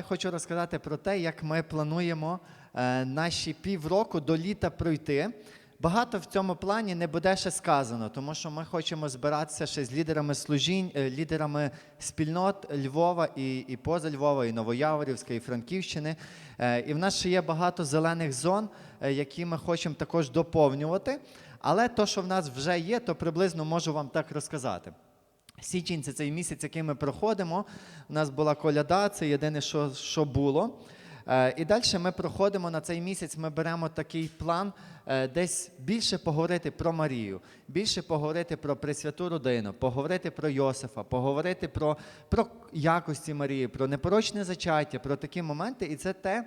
Я хочу розказати про те, як ми плануємо е, наші півроку до літа пройти. Багато в цьому плані не буде ще сказано, тому що ми хочемо збиратися ще з лідерами служінь, е, лідерами спільнот Львова і, і поза Львова, і Новояворівська, і Франківщини. Е, І в нас ще є багато зелених зон, які ми хочемо також доповнювати. Але то, що в нас вже є, то приблизно можу вам так розказати. Січень це цей місяць, який ми проходимо. У нас була коляда, це єдине, що, що було. Е, і далі ми проходимо на цей місяць. Ми беремо такий план, е, десь більше поговорити про Марію, більше поговорити про Пресвяту родину, поговорити про Йосифа, поговорити про, про якості Марії, про непорочне зачаття, про такі моменти. І це те,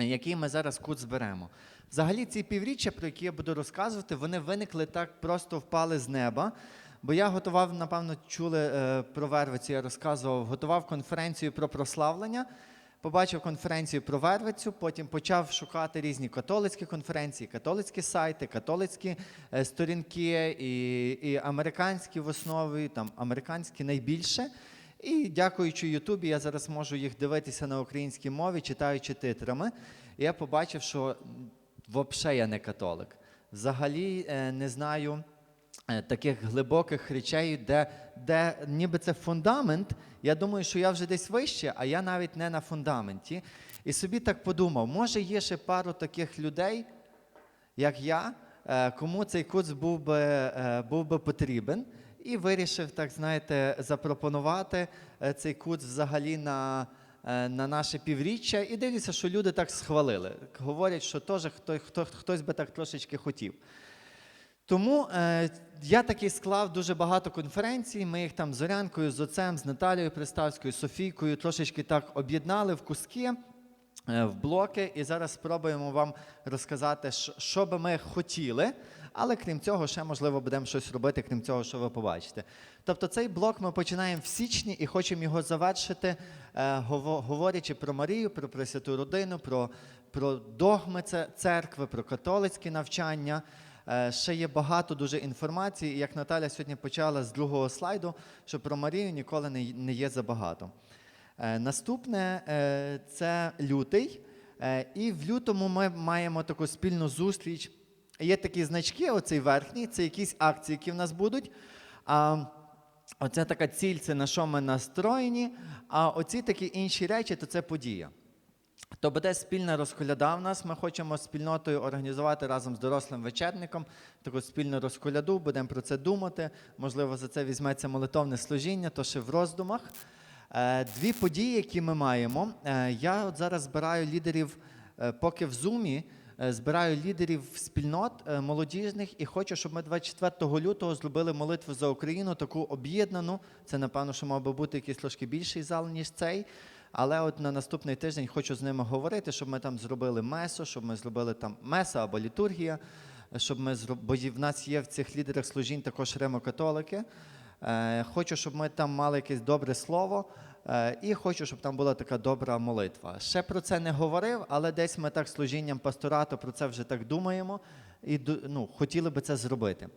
який ми зараз кут зберемо. Взагалі, ці півріччя, про які я буду розказувати, вони виникли так, просто впали з неба. Бо я готував, напевно, чули е, про Вервицю, я розказував, готував конференцію про прославлення, побачив конференцію про Вервицю, потім почав шукати різні католицькі конференції, католицькі сайти, католицькі е, сторінки і, і американські в основі, там американські найбільше. І дякуючи Ютубі, я зараз можу їх дивитися на українській мові, читаючи титрами. Я побачив, що взагалі я не католик. Взагалі е, не знаю таких глибоких речей, де, де ніби це фундамент. Я думаю, що я вже десь вище, а я навіть не на фундаменті. І собі так подумав, може є ще пару таких людей, як я, е, кому цей курс був би, е, був би потрібен. І вирішив, так знаєте, запропонувати е, цей курс взагалі на, е, на наше півріччя. І дивлюся, що люди так схвалили. Говорять, що теж хто, хто, хтось би так трошечки хотів. Тому е, я таки склав дуже багато конференцій. Ми їх там з Зорянкою, з отцем, з Наталією Приставською, Софійкою трошечки так об'єднали в куски, е, в блоки. І зараз спробуємо вам розказати, що, би ми хотіли. Але крім цього, ще можливо будемо щось робити, крім цього, що ви побачите. Тобто цей блок ми починаємо в січні і хочемо його завершити, е, гово- говорячи про Марію, про Пресвяту родину, про, про догми церкви, про католицьке навчання. Е, Ще є багато дуже інформації, і як Наталя сьогодні почала з другого слайду, що про Марію ніколи не, є забагато. Е, Наступне е, це лютий. І в лютому ми маємо таку спільну зустріч. Є такі значки, оцей верхній, це якісь акції, які в нас будуть. А оця така ціль, це на що ми настроєні. А оці такі інші речі, то це подія. То буде спільна розколяда в нас. Ми хочемо спільнотою організувати разом з дорослим вечерником таку спільну розколяду, будемо про це думати. Можливо, за це візьметься молитовне служіння, то ще в роздумах. Е, Дві події, які ми маємо. Е, Я от зараз збираю лідерів, е, поки в Зумі, збираю лідерів спільнот молодіжних і хочу, щоб ми 24 лютого зробили молитву за Україну, таку об'єднану. Це, напевно, що мав би бути якийсь трошки більший зал, ніж цей. Але от на наступний тиждень хочу з ними говорити, щоб ми там зробили месо, щоб ми зробили там меса або літургія, щоб ми зроб... бо в нас є в цих лідерах служінь також римокатолики. Е, хочу, щоб ми там мали якесь добре слово, е, і хочу, щоб там була така добра молитва. Ще про це не говорив, але десь ми так служінням пасторату про це вже так думаємо і ну, хотіли би це зробити.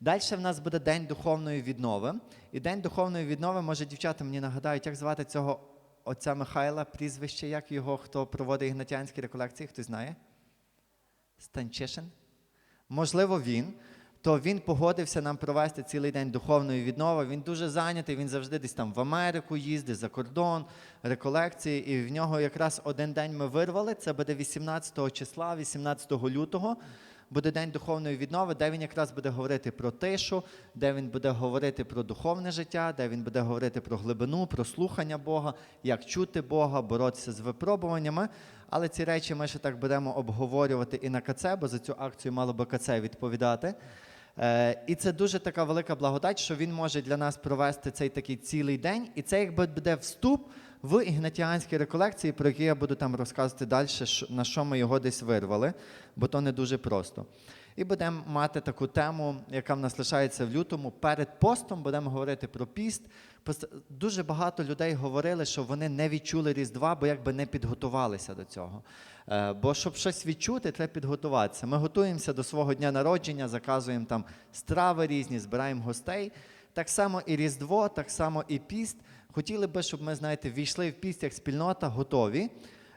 Далі в нас буде День духовної віднови. І День духовної віднови, може, дівчата мені нагадають, як звати цього отця Михайла, прізвище, як його, хто проводить ігнатянські реколекції, хтось знає? Станчишин? Можливо, він. То він погодився нам провести цілий день духовної віднови. Він дуже зайнятий, він завжди десь там в Америку їздить, за кордон, реколекції. І в нього якраз один день ми вирвали. Це буде 18 числа, 18 лютого. Буде день духовної віднови, де він якраз буде говорити про тишу, де він буде говорити про духовне життя, де він буде говорити про глибину, про слухання Бога, як чути Бога, боротися з випробуваннями. Але ці речі ми ще так будемо обговорювати і на КЦ, бо за цю акцію мало би КЦ відповідати. Е, І це дуже така велика благодать, що він може для нас провести цей такий цілий день. І це якби буде вступ в ігнатіанські реколекції, про які я буду там розказувати далі, на що ми його десь вирвали, бо то не дуже просто. І будемо мати таку тему, яка в нас лишається в лютому. Перед постом будемо говорити про піст. Дуже багато людей говорили, що вони не відчули Різдва, бо якби не підготувалися до цього. Е, Бо щоб щось відчути, треба підготуватися. Ми готуємося до свого дня народження, заказуємо там страви різні, збираємо гостей. Так само і Різдво, так само і піст. Хотіли би, щоб ми, знаєте, війшли в піст як спільнота, готові.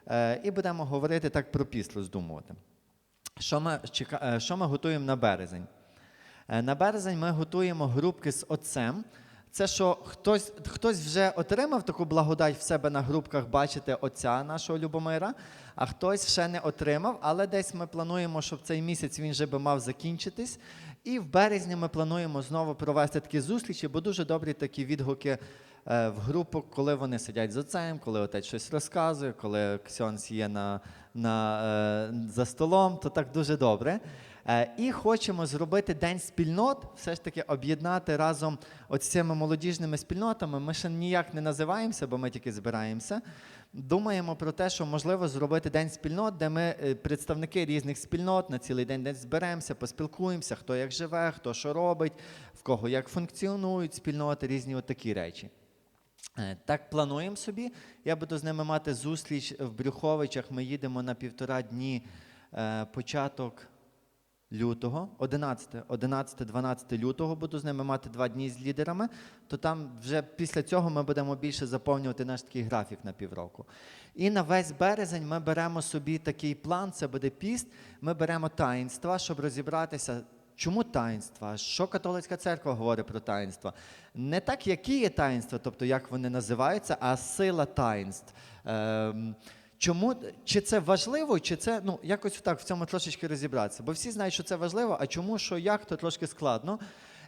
Е, і будемо говорити так про піст, роздумувати. Що ми, е, що ми готуємо на березень? Е, На березень ми готуємо групки з отцем. Це що хтось, хтось вже отримав таку благодать в себе на групках бачити отця нашого Любомира, а хтось ще не отримав, але десь ми плануємо, щоб цей місяць він вже би мав закінчитись. І в березні ми плануємо знову провести такі зустрічі, бо дуже добрі такі відгуки в групу, коли вони сидять з отцем, коли отець щось розказує, коли Ксьонс є на, на, е, за столом, то так дуже добре. Е, І хочемо зробити день спільнот, все ж таки об'єднати разом от з цими молодіжними спільнотами. Ми ще ніяк не називаємося, бо ми тільки збираємося. Думаємо про те, що можливо зробити день спільнот, де ми, е, представники різних спільнот, на цілий день десь зберемося, поспілкуємося, хто як живе, хто що робить, в кого як функціонують спільноти, різні от такі речі. Е, Так плануємо собі. Я буду з ними мати зустріч в Брюховичах. Ми їдемо на півтора дні е, початок лютого, 11-12 лютого буду з ними мати два дні з лідерами, то там вже після цього ми будемо більше заповнювати наш такий графік на півроку. І на весь березень ми беремо собі такий план, це буде піст. Ми беремо таїнства, щоб розібратися. Чому таїнства? Що католицька церква говорить про таїнства? Не так, які є таїнства, тобто як вони називаються, а сила таїнств. Ем, Чому чи це важливо, чи це ну якось так в цьому трошечки розібратися? Бо всі знають, що це важливо, а чому, що як, то трошки складно.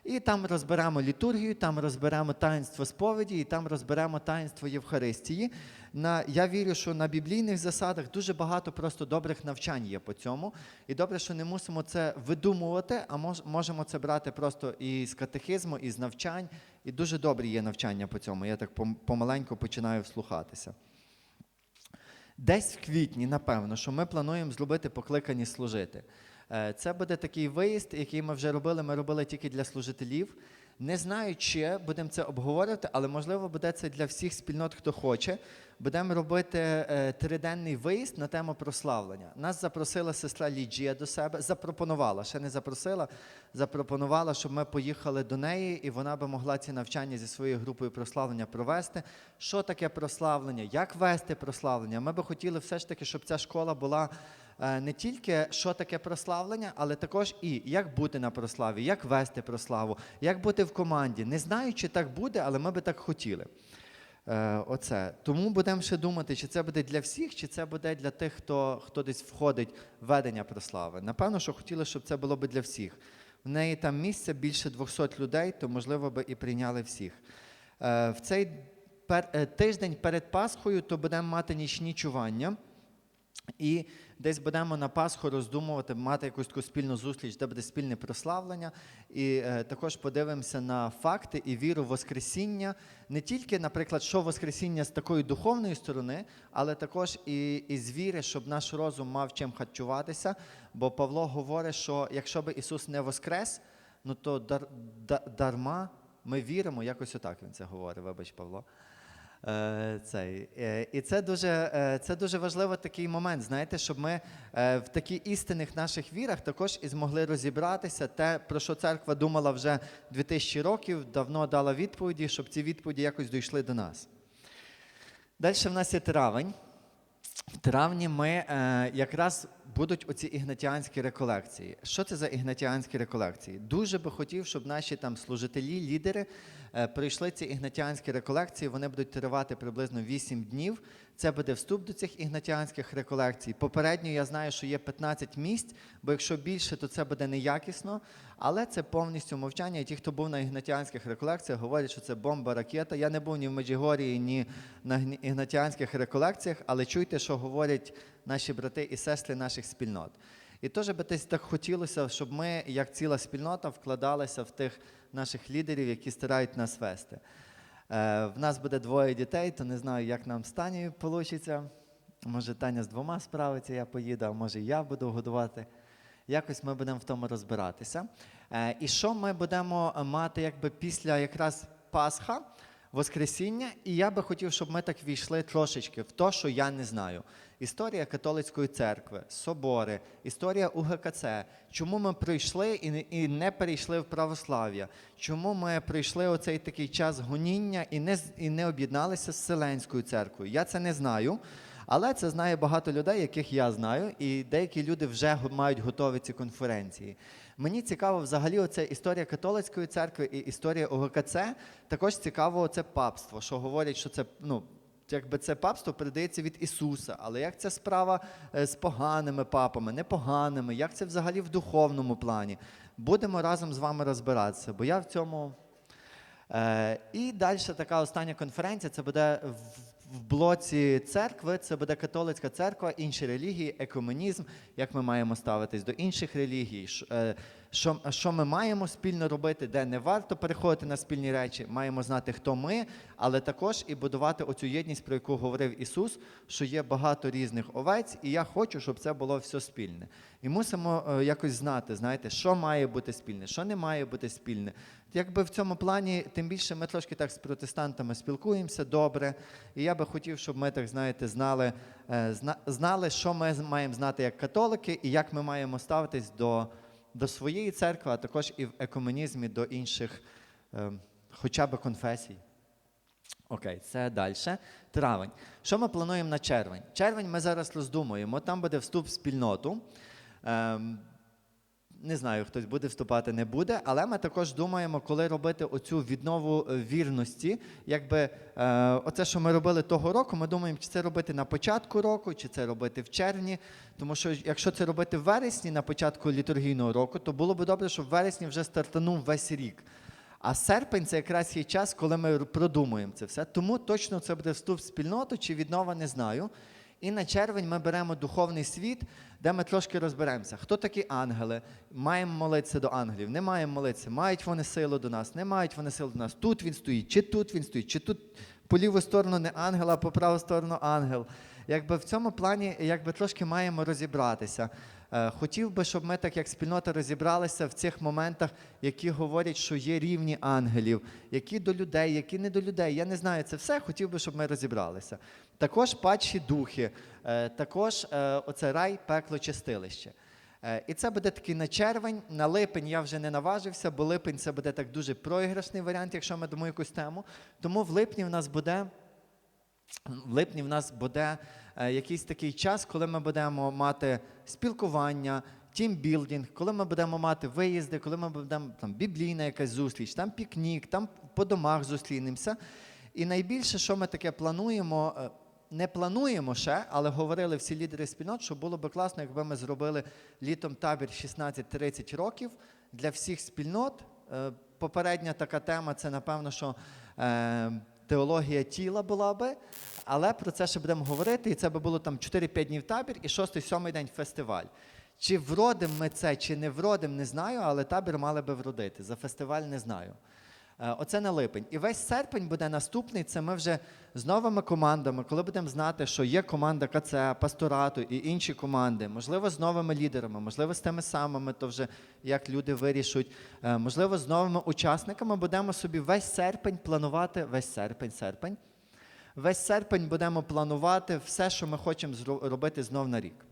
І там розберемо літургію, там розберемо таїнство сповіді, і там розберемо таїнство Євхаристії. На, я вірю, що на біблійних засадах дуже багато просто добрих навчань є по цьому. І добре, що не мусимо це видумувати, а мож, можемо це брати просто із катехизму, із навчань. І дуже добрі є навчання по цьому. Я так помаленьку починаю вслухатися. Десь в квітні, напевно, що ми плануємо зробити покликані служити. Е, Це буде такий виїзд, який ми вже робили. Ми робили тільки для служителів. Не знаю, чи будемо це обговорювати, але можливо буде це для всіх спільнот, хто хоче. Будемо робити е, триденний виїзд на тему прославлення. Нас запросила сестра Ліджія до себе, запропонувала, ще не запросила, запропонувала, щоб ми поїхали до неї, і вона би могла ці навчання зі своєю групою прославлення провести. Що таке прославлення? Як вести прославлення? Ми би хотіли все ж таки, щоб ця школа була не тільки що таке прославлення, але також і як бути на прославі, як вести прославу, як бути в команді. Не знаю, чи так буде, але ми би так хотіли. Е, Оце. Тому будемо ще думати, чи це буде для всіх, чи це буде для тих, хто, хто десь входить в ведення прослави. Напевно, що хотіли, щоб це було би для всіх. В неї там місце більше 200 людей, то можливо би і прийняли всіх. Е, В цей е, тиждень перед Пасхою то будемо мати нічні чування. І десь будемо на Пасху роздумувати, мати якусь таку спільну зустріч, де буде спільне прославлення. І е, також подивимося на факти і віру в Воскресіння. Не тільки, наприклад, що Воскресіння з такої духовної сторони, але також і, і з віри, щоб наш розум мав чим харчуватися. Бо Павло говорить, що якщо би Ісус не воскрес, ну то дар, да- дарма ми віримо, якось отак він це говорить, вибач, Павло. Е, Цей. Е, І це дуже, е, це дуже важливий такий момент, знаєте, щоб ми в таких істинних наших вірах також і змогли розібратися. Те, про що церква думала вже 2000 років, давно дала відповіді, щоб ці відповіді якось дійшли до нас. Далі в нас є травень. В травні ми якраз будуть оці ігнатіанські реколекції. Що це за ігнатіанські реколекції? Дуже би хотів, щоб наші там служителі, лідери е, пройшли ці ігнатіанські реколекції. Вони будуть тривати приблизно 8 днів. Це буде вступ до цих ігнатіанських реколекцій. Попередньо я знаю, що є 15 місць, бо якщо більше, то це буде неякісно. Але це повністю мовчання. І ті, хто був на ігнатіанських реколекціях, говорять, що це бомба, ракета. Я не був ні в Меджигорії, ні на ігнатіанських реколекціях, але чуйте, що говорять наші брати і сестри наших спільнот. І теж би десь так хотілося, щоб ми, як ціла спільнота, вкладалися в тих наших лідерів, які старають нас вести. Е, в нас буде двоє дітей, то не знаю, як нам з Танею вийде. Може, Таня з двома справиться, я поїду, а може, я буду годувати. Якось ми будемо в тому розбиратися. Е, і що ми будемо мати якби після якраз Пасха? Воскресіння, і я би хотів, щоб ми так війшли трошечки в те, що я не знаю. Історія католицької церкви, собори, історія УГКЦ. Чому ми прийшли і не, перейшли в православ'я? Чому ми прийшли оцей такий час гоніння і не, і не об'єдналися з Вселенською церквою? Я це не знаю. Але це знає багато людей, яких я знаю, і деякі люди вже мають готові ці конференції. Мені цікаво взагалі оця історія католицької церкви і історія ОГКЦ. Також цікаво це папство, що говорять, що це ну. Якби це папство передається від Ісуса, але як ця справа е, з поганими папами, непоганими, як це взагалі в духовному плані? Будемо разом з вами розбиратися, бо я в цьому Е, і далі така остання конференція. Це буде в, в блоці церкви. Це буде католицька церква, інші релігії, екуменізм, як ми маємо ставитись до інших релігій, ш- е, що, що ми маємо спільно робити, де не варто переходити на спільні речі. Маємо знати, хто ми, але також і будувати оцю єдність, про яку говорив Ісус, що є багато різних овець, і я хочу, щоб це було все спільне. І мусимо е, якось знати, знаєте, що має бути спільне, що не має бути спільне. Якби в цьому плані, тим більше ми трошки так з протестантами спілкуємося добре. І я би хотів, щоб ми так знаєте, знали, е, зна- знали, що ми маємо знати як католики, і як ми маємо ставитись до, до своєї церкви, а також і в екуменізмі до інших, е, хоча б конфесій. Окей, це далі. Травень. Що ми плануємо на червень? Червень ми зараз роздумуємо. Там буде вступ в спільноту. Ем, не знаю, хтось буде вступати, не буде, але ми також думаємо, коли робити оцю віднову е, вірності. Якби е, оце, що ми робили того року, ми думаємо, чи це робити на початку року, чи це робити в червні. Тому що якщо це робити в вересні на початку літургійного року, то було б добре, щоб в вересні вже стартанув весь рік. А серпень це якраз є час, коли ми продумуємо це все. Тому точно це буде вступ в спільноту чи віднова, не знаю. І на червень ми беремо духовний світ, де ми трошки розберемося, хто такі ангели, маємо молитися до ангелів, не маємо молитися, мають вони силу до нас, не мають вони силу до нас. Тут він стоїть, чи тут він стоїть, чи тут по ліву сторону не ангел, а по праву сторону ангел. Якби в цьому плані якби трошки маємо розібратися. Е, Хотів би, щоб ми так як спільнота розібралися в цих моментах, які говорять, що є рівні ангелів, які до людей, які не до людей. Я не знаю це все. Хотів би, щоб ми розібралися. Також падші духи, е, також е, оце рай, пекло, чистилище. І це буде такий на червень, на липень я вже не наважився, бо липень це буде так дуже проіграшний варіант, якщо ми дамо якусь тему. Тому в липні в нас буде в липні в нас буде е, якийсь такий час, коли ми будемо мати спілкування, тімбілдинг, коли ми будемо мати виїзди, коли ми будемо там біблійна якась зустріч, там пікнік, там по домах зустрінемося. І найбільше, що ми таке плануємо, е, не плануємо ще, але говорили всі лідери спільнот, що було би класно, якби ми зробили літом табір 16-30 років для всіх спільнот. Е, Попередня така тема це, напевно, що теологія тіла була би, але про це ще будемо говорити, і це би було там 4-5 днів табір і 6-7 день фестиваль. Чи вродим ми це, чи не вродим, не знаю, але табір мали би вродити. За фестиваль не знаю. Е, Оце на липень. І весь серпень буде наступний. Це ми вже з новими командами, коли будемо знати, що є команда КЦ, пасторату і інші команди, можливо, з новими лідерами, можливо, з тими самими, то вже як люди вирішуть. Е, Можливо, з новими учасниками будемо собі весь серпень планувати, весь серпень, серпень. Весь серпень будемо планувати все, що ми хочемо робити знов на рік.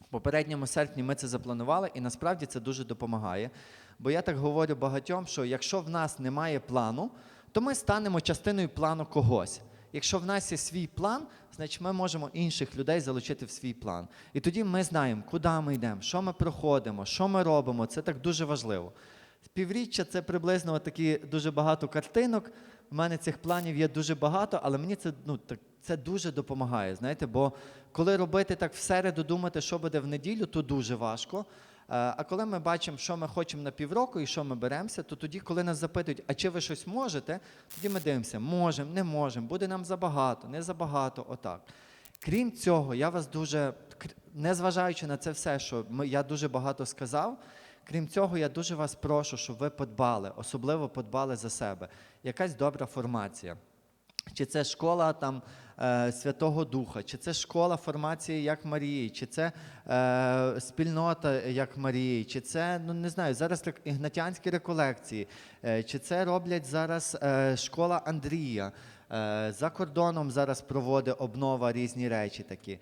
В попередньому серпні ми це запланували, і насправді це дуже допомагає. Бо я так говорю багатьом, що якщо в нас немає плану, то ми станемо частиною плану когось. Якщо в нас є свій план, значить ми можемо інших людей залучити в свій план. І тоді ми знаємо, куди ми йдемо, що ми проходимо, що ми робимо. Це так дуже важливо. Півріччя це приблизно такі дуже багато картинок. У мене цих планів є дуже багато, але мені це, ну, так, це дуже допомагає. Знаєте, бо коли робити так всереду, думати, що буде в неділю, то дуже важко. Е, А коли ми бачимо, що ми хочемо на півроку і що ми беремося, то тоді, коли нас запитують, а чи ви щось можете, тоді ми дивимося, можемо, не можемо, буде нам забагато, не забагато, отак. Крім цього, я вас дуже, незважаючи на це все, що я дуже багато сказав, крім цього, я дуже вас прошу, щоб ви подбали, особливо подбали за себе. Якась добра формація. Чи це школа там е, Святого Духа, чи це школа формації як Марії, чи це е, спільнота як Марії, чи це ну не знаю, зараз ігнатянські реколекції, е, чи це роблять зараз е, школа Андрія. Е, за кордоном зараз проводить обнова різні речі такі.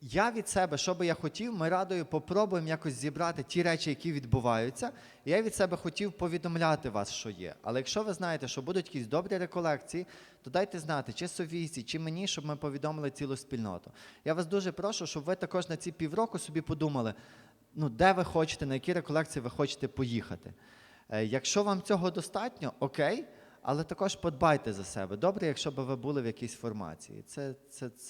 Я від себе, що би я хотів, ми радою попробуємо якось зібрати ті речі, які відбуваються. Я від себе хотів повідомляти вас, що є. Але якщо ви знаєте, що будуть якісь добрі реколекції, то дайте знати, чи Софійці, чи мені, щоб ми повідомили цілу спільноту. Я вас дуже прошу, щоб ви також на ці півроку собі подумали, ну, де ви хочете, на які реколекції ви хочете поїхати. Е, Якщо вам цього достатньо, окей, але також подбайте за себе. Добре, якщо б ви були в якійсь формації. Це, це, це